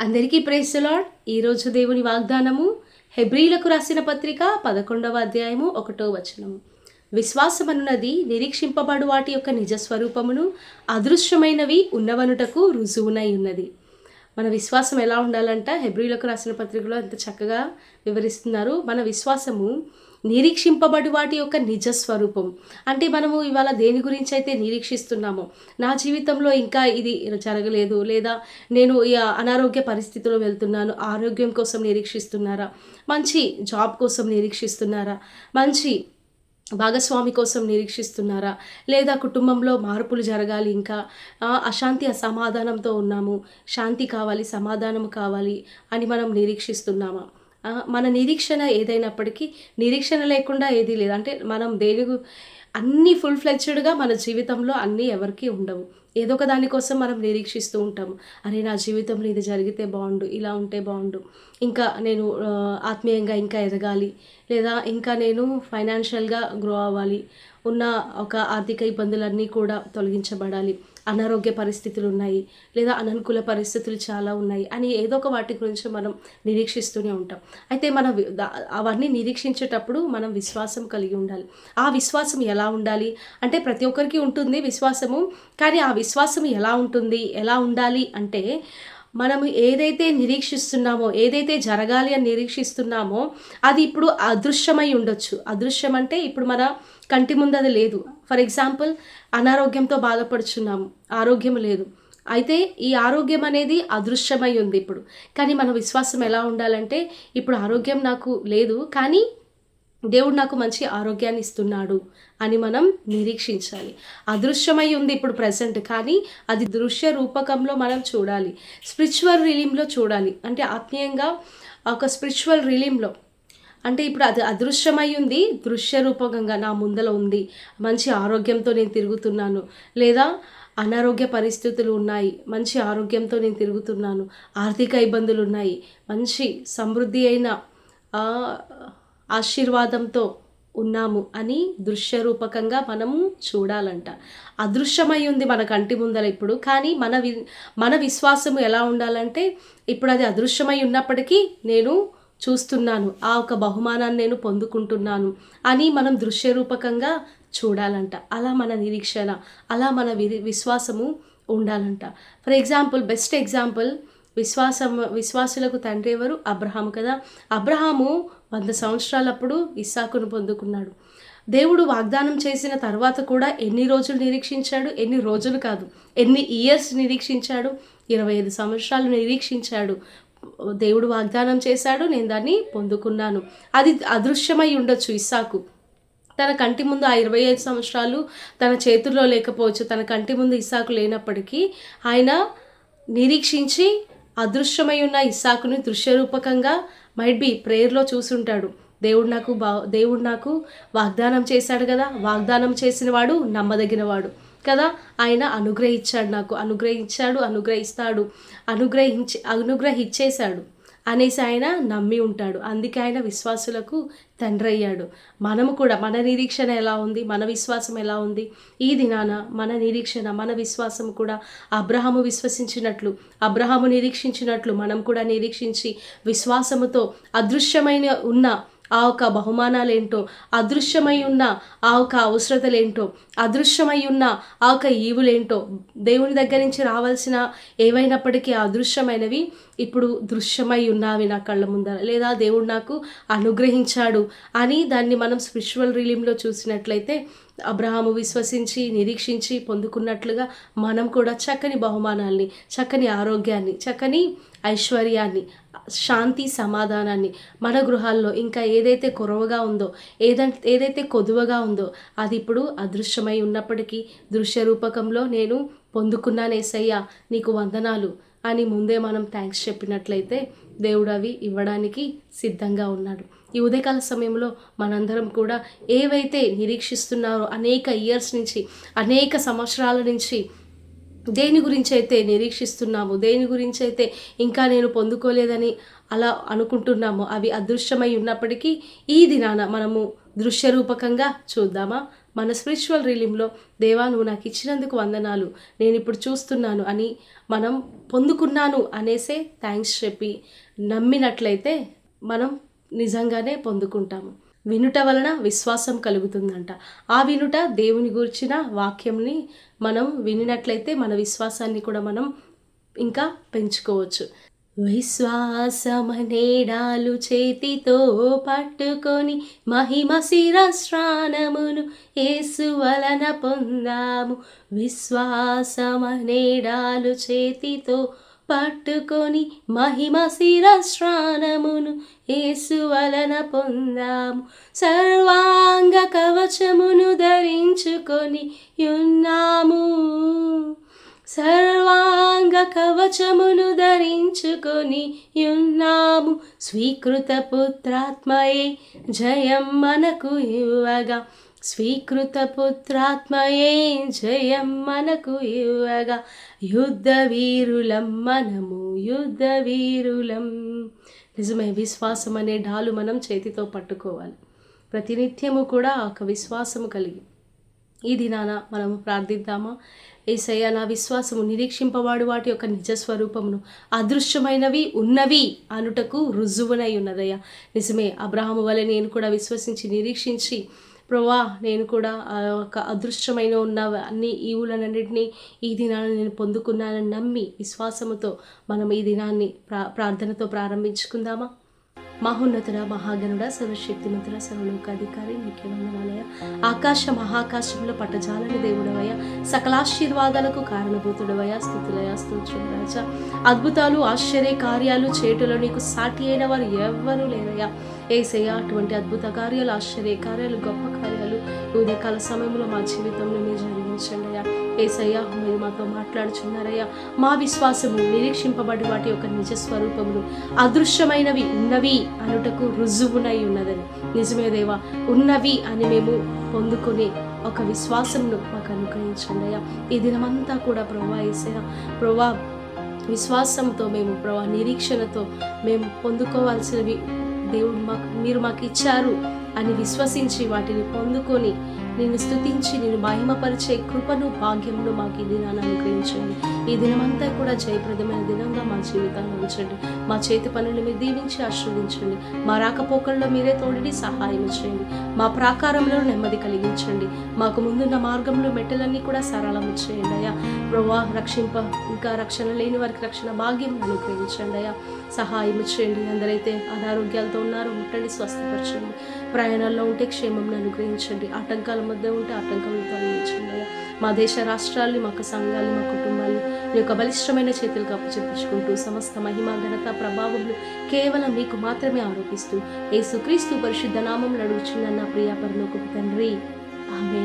అందరికీ ప్రేస్తులాడ్ ఈరోజు దేవుని వాగ్దానము హెబ్రీలకు రాసిన పత్రిక పదకొండవ అధ్యాయము ఒకటో వచనము. విశ్వాసమనున్నది నిరీక్షింపబడు వాటి యొక్క నిజ స్వరూపమును అదృశ్యమైనవి ఉన్నవనుటకు రుజువునై ఉన్నది. మన విశ్వాసం ఎలా ఉండాలంట? హెబ్రిలకు రాసిన పత్రికలో ఎంత చక్కగా వివరిస్తున్నారు. మన విశ్వాసము నిరీక్షింపబడి వాటి యొక్క నిజ స్వరూపం. అంటే మనము ఇవాళ దేని గురించి అయితే నిరీక్షిస్తున్నామో నా జీవితంలో ఇంకా ఇది జరగలేదు లేదా నేను ఈ అనారోగ్య పరిస్థితిలో వెళ్తున్నాను ఆరోగ్యం కోసం నిరీక్షిస్తున్నారా మంచి జాబ్ కోసం నిరీక్షిస్తున్నారా మంచి భాగస్వామి కోసం నిరీక్షిస్తున్నారా లేదా కుటుంబంలో మార్పులు జరగాలి ఇంకా అశాంతి అసమాధానంతో ఉన్నాము శాంతి కావాలి సమాధానం కావాలి అని మనం నిరీక్షిస్తున్నామా? మన నిరీక్షణ ఏదైనప్పటికీ నిరీక్షణ లేకుండా ఏదీ లేదు. అంటే మనం దేని అన్నీ ఫుల్ ఫ్లెచ్డ్గా మన జీవితంలో అన్నీ ఎవరికీ ఉండవు. ఏదో ఒక దానికోసం మనం నిరీక్షిస్తూ ఉంటాము. అరే నా జీవితంలో ఇది జరిగితే బాగుండు ఇలా ఉంటే బాగుండు. ఇంకా నేను ఆత్మీయంగా ఇంకా ఎదగాలి. లేదా ఇంకా నేను ఫైనాన్షియల్గా గ్రో అవ్వాలి. ఉన్న ఒక ఆర్థిక ఇబ్బందులన్నీ కూడా తొలగించబడాలి. అనారోగ్య పరిస్థితులు ఉన్నాయి లేదా అననుకూల పరిస్థితులు చాలా ఉన్నాయి అని ఏదో ఒక వాటి గురించి మనం నిరీక్షిస్తూనే ఉంటాం. అయితే మనం అవన్నీ నిరీక్షించేటప్పుడు మనం విశ్వాసం కలిగి ఉండాలి. ఆ విశ్వాసం ఎలా ఉండాలి? అంటే ప్రతి ఒక్కరికి ఉంటుంది విశ్వాసము కానీ ఆ విశ్వాసం ఎలా ఉంటుంది? ఎలా ఉండాలి? అంటే మనము ఏదైతే నిరీక్షిస్తున్నామో ఏదైతే జరగాలి అని నిరీక్షిస్తున్నామో అది ఇప్పుడు అదృశ్యమై ఉండొచ్చు. అదృశ్యం అంటే ఇప్పుడు మన కంటి ముందు అది లేదు. ఫర్ ఎగ్జాంపుల్ అనారోగ్యంతో బాధపడుచున్నాము. ఆరోగ్యం లేదు. అయితే ఈ ఆరోగ్యం అనేది అదృశ్యమై ఉంది ఇప్పుడు. కానీ మన విశ్వాసం ఎలా ఉండాలంటే ఇప్పుడు ఆరోగ్యం నాకు లేదు కానీ దేవుడు నాకు మంచి ఆరోగ్యాన్ని ఇస్తున్నాడు అని మనం నిరీక్షించాలి. అదృశ్యమై ఉంది ఇప్పుడు ప్రజెంట్ కానీ అది దృశ్య రూపకంలో మనం చూడాలి. స్పిరిచువల్ రిలీమ్లో చూడాలి. అంటే ఆత్మీయంగా ఒక స్పిరిచువల్ రిలీమ్లో అంటే ఇప్పుడు అది అదృశ్యమై ఉంది దృశ్య రూపకంగా నా ముందల ఉంది. మంచి ఆరోగ్యంతో నేను తిరుగుతున్నాను. లేదా అనారోగ్య పరిస్థితులు ఉన్నాయి మంచి ఆరోగ్యంతో నేను తిరుగుతున్నాను. ఆర్థిక ఇబ్బందులు ఉన్నాయి మంచి సమృద్ధి అయిన ఆశీర్వాదంతో ఉన్నాము అని దృశ్యరూపకంగా మనము చూడాలంట. అదృశ్యమై ఉంది మన కంటి ముందర ఇప్పుడు కానీ మన వి మన విశ్వాసము ఎలా ఉండాలంటే ఇప్పుడు అది అదృశ్యమై ఉన్నప్పటికీ నేను చూస్తున్నాను ఆ ఒక బహుమానాన్ని నేను పొందుకుంటున్నాను అని మనం దృశ్యరూపకంగా చూడాలంట. అలా మన నిరీక్షణ అలా మన వి విశ్వాసము ఉండాలంట. ఫర్ ఎగ్జాంపుల్ బెస్ట్ ఎగ్జాంపుల్ విశ్వాసం విశ్వాసులకు తండ్రి ఎవరు? అబ్రహాము కదా. అబ్రహాము వంద సంవత్సరాలప్పుడు ఇస్సాకును పొందుకున్నాడు. దేవుడు వాగ్దానం చేసిన తర్వాత కూడా ఎన్ని రోజులు నిరీక్షించాడు? ఎన్ని రోజులు కాదు. ఎన్ని ఇయర్స్ నిరీక్షించాడు? ఇరవై ఐదు సంవత్సరాలు నిరీక్షించాడు. దేవుడు వాగ్దానం చేశాడు నేను దాన్ని పొందుకున్నాను. అది అదృశ్యమై ఉండొచ్చు ఇస్సాకు. తన కంటి ముందు ఆ ఇరవై ఐదు సంవత్సరాలు తన చేతుల్లో లేకపోవచ్చు. తన కంటి ముందు ఇస్సాకు లేనప్పటికీ ఆయన నిరీక్షించి అదృశ్యమై ఉన్న ఇస్సాకుని దృశ్యరూపకంగా మైట్ బి ప్రేయర్లో చూసుంటాడు. దేవుడు నాకు బా దేవుడు నాకు వాగ్దానం చేశాడు కదా వాగ్దానం చేసిన వాడు నమ్మదగినవాడు కదా. ఆయన అనుగ్రహించాడు నాకు అనుగ్రహించాడు అనుగ్రహిస్తాడు అనుగ్రహించి అనుగ్రహించేశాడు అనేసి ఆయన నమ్మి ఉంటాడు. అందుకే ఆయన విశ్వాసులకు తండ్రి అయ్యాడు మనము కూడా మన నిరీక్షణ ఎలా ఉంది? మన విశ్వాసం ఎలా ఉంది? ఈ దినాన మన నిరీక్షణ మన విశ్వాసం కూడా అబ్రహాము విశ్వసించినట్లు అబ్రహాము నిరీక్షించినట్లు మనం కూడా నిరీక్షించి విశ్వాసముతో అదృశ్యమైన ఉన్న ఆ ఒక బహుమానాలేంటో అదృశ్యమై ఉన్న ఆ యొక్క అవసరతలేంటో అదృశ్యమై ఉన్న ఆ యొక్క ఈవులేంటో దేవుని దగ్గర నుంచి రావాల్సిన ఏవైనప్పటికీ అదృశ్యమైనవి ఇప్పుడు దృశ్యమై ఉన్నావి నా కళ్ళ ముందర. లేదా దేవుడు నాకు అనుగ్రహించాడు అని దాన్ని మనం స్పిరిచువల్ రిలీంలో చూసినట్లయితే అబ్రహాము విశ్వసించి నిరీక్షించి పొందుకున్నట్లుగా మనం కూడా చక్కని బహుమానాల్ని చక్కని ఆరోగ్యాన్ని చక్కని ఐశ్వర్యాన్ని శాంతి సమాధానాన్ని మన గృహాల్లో ఇంకా ఏదైతే కొరవగా ఉందో ఏదంటే ఏదైతే కొదువగా ఉందో అది ఇప్పుడు అదృశ్యమై ఉన్నప్పటికీ దృశ్య రూపకంలో నేను పొందుకున్నానేసయ్యా నీకు వందనాలు అని ముందే మనం థ్యాంక్స్ చెప్పినట్లయితే దేవుడు అవి ఇవ్వడానికి సిద్ధంగా ఉన్నాడు. ఈ ఉదయకాల సమయంలో మనందరం కూడా ఏవైతే నిరీక్షిస్తున్నారో అనేక ఇయర్స్ నుంచి అనేక సంవత్సరాల నుంచి దేని గురించి అయితే నిరీక్షిస్తున్నాము దేని గురించి అయితే ఇంకా నేను పొందుకోలేదని అలా అనుకుంటున్నాము అవి అదృశ్యమై ఉన్నప్పటికీ ఈ దినాన మనము దృశ్యరూపకంగా చూద్దామా? మన స్పిరిచువల్ రిలీంలో దేవా నువ్వు నాకు ఇచ్చినందుకు వందనాలు. నేను ఇప్పుడు చూస్తున్నాను అని మనం పొందుకున్నాను అనేసే థ్యాంక్స్ చెప్పి నమ్మినట్లయితే మనం నిజంగానే పొందుకుంటాము. వినుట వలన విశ్వాసం కలుగుతుందంట. ఆ వినుట దేవుని గురించిన వాక్యంని మనం వినినట్లయితే మన విశ్వాసాన్ని కూడా మనం ఇంకా పెంచుకోవచ్చు. విశ్వాసమనేడాలు చేతితో పట్టుకొని మహిమ శిరస్నానమును యేసు వలన పొందాము. విశ్వాసమనేడాలు చేతితో పట్టుకొని మహిమ శిరస్నానమును యేసు వలన పొందాము. సర్వాంగ కవచమును ధరించుకొని ఉన్నాము. కవచమును ధరించుకొని ఉన్నాము. స్వీకృత పుత్రాత్మయే జయం మనకు ఇవ్వగా. స్వీకృత పుత్రాత్మయే జయం మనకు ఇవ్వగా. యుద్ధ వీరులం మనము యుద్ధ వీరులం నిజమే విశ్వాసం అనే డాలు మనం చేతితో పట్టుకోవాలి. ప్రతినిత్యము కూడా ఒక విశ్వాసము కలిగి ఈ దినాన మనము ప్రార్థిద్దామా? ఏసయ్య నా విశ్వాసము నిరీక్షింపవాడు వాటి యొక్క నిజ స్వరూపమును అదృశ్యమైనవి ఉన్నవి అనుటకు రుజువునై ఉన్నదయ్యా. నిజమే అబ్రహాము వలె నేను కూడా విశ్వసించి నిరీక్షించి ప్రభా నేను కూడా ఒక అదృష్టమైన అదృశ్యమైన ఉన్న అన్ని ఈవులన్నింటినీ ఈ దినాన్ని నేను పొందుకున్నానని నమ్మి విశ్వాసముతో మనం ఈ దినాన్ని ప్రా ప్రార్థనతో ప్రారంభించుకుందామా? మహోన్నతుడ మహాగణుడ సర్వశక్తిమంతుడ సర్వలోకాధికారి నీకే వందనాలయ ఆకాశ మహాకాశంలో పట్టజాలని దేవుడవయ సకలాశీర్వాదాలకు కారణభూతుడవయ స్థుతులయ స్తోత్రం రాజా. అద్భుతాలు ఆశ్చర్య కార్యాలు చేటులో నీకు సాటి అయిన వారు ఎవ్వరూ లేరయ్యా. ఏసయ్య అటువంటి అద్భుత కార్యాలు ఆశ్చర్య కార్యాలు గొప్ప కార్యాలు ఉదయకాల సమయంలో మా జీవితంలో మీరు జరిగించండి అయ్యా ఏసయ్య మీరు మాతో మాట్లాడుచున్నారయ్యా. మా విశ్వాసము నిరీక్షింపబడి వాటి యొక్క నిజ స్వరూపములు అదృశ్యమైనవి ఉన్నవి. అనుటకు రుజువునై ఉన్నదని. నిజమే దేవా ఉన్నవి అని మేము పొందుకునే ఒక విశ్వాసంను మాకు అనుగ్రహించండి అయ్యా. ఈ దినమంతా కూడా ప్రభా ఏసయ్య ప్రభా విశ్వాసంతో మేము ప్రభా నిరీక్షణతో మేము పొందుకోవాల్సినవి దేవుడు మాకు మీరు మాకు ఇచ్చారు అని విశ్వసించి వాటిని పొందుకొని నిన్ను స్తుతించి నేను మహిమపరిచే కృపను భాగ్యమును మాకు ఈ దినాన్ని అనుగ్రహించండి. ఈ దినమంతా కూడా జయప్రదమైన దినంగా మా జీవితాన్ని ఉంచండి. మా చేతి పనులు మీరు దీవించి ఆశీర్వదించండి. మా రాకపోకల్లో మీరే తోడిని సహాయం చేయండి. మా ప్రాకారంలో నెమ్మది కలిగించండి. మాకు ముందున్న మార్గంలో మెట్టలన్నీ కూడా సరళం చేయండి అయ్యా. ప్రభా రక్షింప ఇంకా రక్షణ లేని వారికి రక్షణ భాగ్యం అనుగ్రహించండి అయ్యా. సహాయం చేయండి. అందరైతే అనారోగ్యాలతో ఉన్నారో ముట్టండి స్వస్థపరచండి. ప్రయాణాల్లో ఉంటే క్షేమం అనుగ్రహించండి. ఆటంకాలు మధ్య ఉంటే ఆటంకములు తొలగించున్నాయా మా దేశ రాష్ట్రాల్ని మాకు సంఘాలు మా కుటుంబాలు నీ యొక్క బలిష్టమైన చేతులకు అప్పచెప్పించుకుంటూ సమస్త మహిమ ఘనత ప్రభావములు కేవలం మీకు మాత్రమే ఆరోపిస్తూ యేసుక్రీస్తు పరిశుద్ధ నామం నడుచున్న నా ప్రియ పరలోకపు తండ్రి. ఆమె